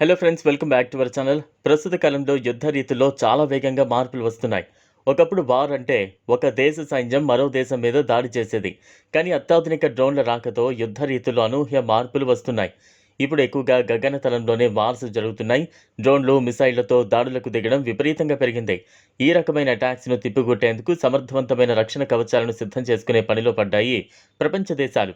Hello friends welcome back to our channel ప్రస్తుత కాలంలో యుద్ధ రీతిలో చాలా వేగంగా మార్పులు వస్తున్నాయి. ఒకప్పుడు వార్ అంటే ఒక దేశ సైన్యం మరో దేశం మీద దాడి చేసేది. కానీ అత్యాధునిక డ్రోన్ల రాకతో యుద్ధ రీతిలో అనూహ్య మార్పులు వస్తున్నాయి. ఇప్పుడు ఎక్కువగా గగనతలంలోనే వార్స్ జరుగుతున్నాయి. డ్రోన్లు మిసైళ్ళతో దాడులకు దిగడం విపరీతంగా పెరిగింది. ఈ రకమైన అటాక్స్ను తిప్పికొట్టేందుకు సమర్థవంతమైన రక్షణ కవచాలను సిద్ధం చేసుకునే పనిలో పడ్డాయి ప్రపంచ దేశాలు.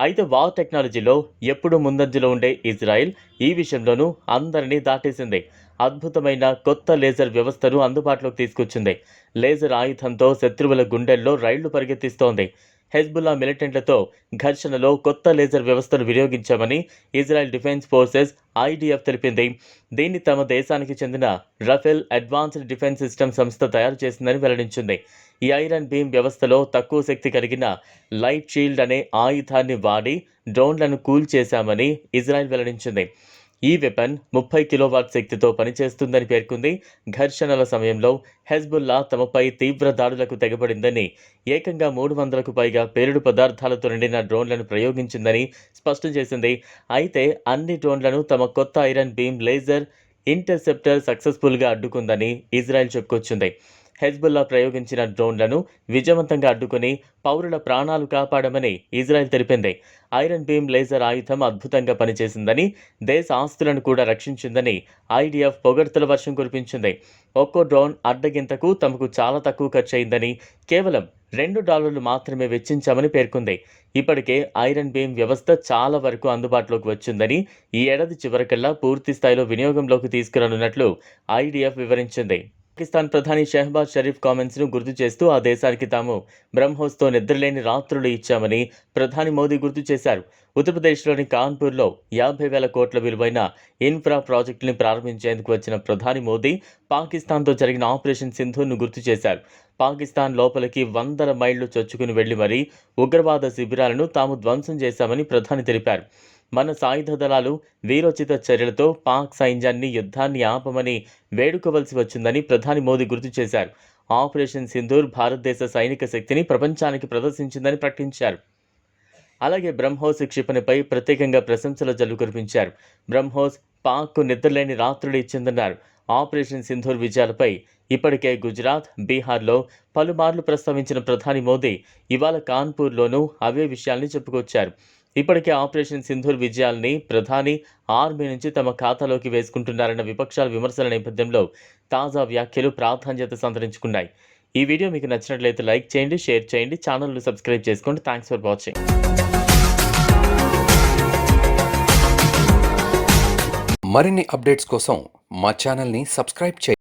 అయితే వార్ టెక్నాలజీలో ఎప్పుడు ముందంజలో ఉండే ఇజ్రాయెల్ ఈ విషయంలోనూ అందరినీ దాటేసింది. అద్భుతమైన కొత్త లేజర్ వ్యవస్థను అందుబాటులోకి తీసుకొచ్చింది. లేజర్ ఆయుధంతో శత్రువుల గుండెల్లో రైళ్ళు పరిగెత్తిస్తోంది. హెజ్బుల్లా మిలిటెంట్లతో ఘర్షణలో కొత్త లేజర్ వ్యవస్థను వినియోగించామని ఇజ్రాయెల్ డిఫెన్స్ ఫోర్సెస్ ఐడిఎఫ్ తెలిపింది. దీన్ని తమ దేశానికి చెందిన రఫెల్ అడ్వాన్స్డ్ డిఫెన్స్ సిస్టమ్ సంస్థ తయారు చేసిందని వెల్లడించింది. ఈ ఐరన్ బీమ్ వ్యవస్థలో తక్కువ శక్తి కలిగిన లైట్ షీల్డ్ అనే ఆయుధాన్ని వాడి డ్రోన్లను కూల్ చేశామని ఇజ్రాయెల్ వెల్లడించింది. ఈ వెపన్ ముప్పై కిలోవాట్ శక్తితో పనిచేస్తుందని పేర్కొంది. ఘర్షణల సమయంలో హెజ్బుల్లా తమపై తీవ్ర దాడులకు తెగబడిందని ఏకంగా మూడు వందలకు పైగా పేలుడు పదార్థాలతో నిండిన డ్రోన్లను ప్రయోగించిందని స్పష్టం చేసింది. అయితే అన్ని డ్రోన్లను తమ కొత్త ఐరన్ బీమ్ లేజర్ ఇంటర్సెప్టర్ సక్సెస్ఫుల్గా అడ్డుకుందని ఇజ్రాయెల్ చెప్పుకొచ్చింది. హెజ్బుల్లా ప్రయోగించిన డ్రోన్లను విజయవంతంగా అడ్డుకుని పౌరుల ప్రాణాలు కాపాడమని ఇజ్రాయెల్ తెలిపింది. ఐరన్ బీమ్ లేజర్ ఆయుధం అద్భుతంగా పనిచేసిందని దేశ ఆస్తులను కూడా రక్షించిందని ఐడిఎఫ్ పొగడ్తల వర్షం కురిపించింది. ఒక్కో డ్రోన్ అడ్డగింతకు తమకు చాలా తక్కువ ఖర్చు అయిందని కేవలం రెండు డాలర్లు మాత్రమే వెచ్చించామని పేర్కొంది. ఇప్పటికే ఐరన్ బీమ్ వ్యవస్థ చాలా వరకు అందుబాటులోకి వచ్చిందని ఈ ఏడాది చివరికల్లా పూర్తి స్థాయిలో వినియోగంలోకి తీసుకురానున్నట్లు ఐడిఎఫ్ వివరించింది. పాకిస్తాన్ ప్రధాని షెహబాజ్ షరీఫ్ కామెంట్స్ను గుర్తు చేస్తూ ఆ దేశానికి తాము బ్రహ్మోస్తో నిద్రలేని రాత్రులు ఇచ్చామని ప్రధాని మోదీ గుర్తు చేశారు. ఉత్తరప్రదేశ్లోని కాన్పూర్లో యాభై వేల కోట్ల విలువైన ఇన్ఫ్రా ప్రాజెక్టుని ప్రారంభించేందుకు వచ్చిన ప్రధాని మోదీ పాకిస్తాన్తో జరిగిన ఆపరేషన్ సింధును గుర్తు చేశారు. పాకిస్తాన్ లోపలికి వందల మైళ్ళు చొచ్చుకుని వెళ్ళి మరీ ఉగ్రవాద శిబిరాలను తాము ధ్వంసం చేశామని ప్రధాని తెలిపారు. మన సాయుధ దళాలు వీరోచిత చర్యలతో పాక్ సైన్యాన్ని యుద్ధాన్ని ఆపమని వేడుకోవలసి వచ్చిందని ప్రధాని మోదీ గుర్తు చేశారు. ఆపరేషన్ సింధూర్ భారతదేశ సైనిక శక్తిని ప్రపంచానికి ప్రదర్శించిందని ప్రకటించారు. అలాగే బ్రహ్మోస్ క్షిపణిపై ప్రత్యేకంగా ప్రశంసల జల్లు కురిపించారు. బ్రహ్మోస్ పాక్కు నిద్రలేని రాత్రులు ఇచ్చిందన్నారు. ఆపరేషన్ సింధూర్ విజయాలపై ఇప్పటికే గుజరాత్ బీహార్లో పలుమార్లు ప్రస్తావించిన ప్రధాని మోదీ ఇవాళ కాన్పూర్లోనూ అవే విషయాల్ని చెప్పుకొచ్చారు. ఇప్పటికే ఆపరేషన్ సింధూర్ విజయాల్ని ప్రధాని ఆర్మీ నుంచి తమ ఖాతాలోకి వేసుకుంటున్నారన్న విపక్షాల విమర్శల నేపథ్యంలో తాజా వ్యాఖ్యలు ప్రాధాన్యత సంతరించుకున్నాయి. ఈ వీడియో మీకు నచ్చినట్లయితే లైక్ చేయండి షేర్ చేయండి ఛానల్ను సబ్స్క్రైబ్ చేసుకోండి. Thanks for watching. మరిన్ని అప్డేట్స్ కోసం మా ఛానల్ని సబ్స్క్రైబ్ చేయండి.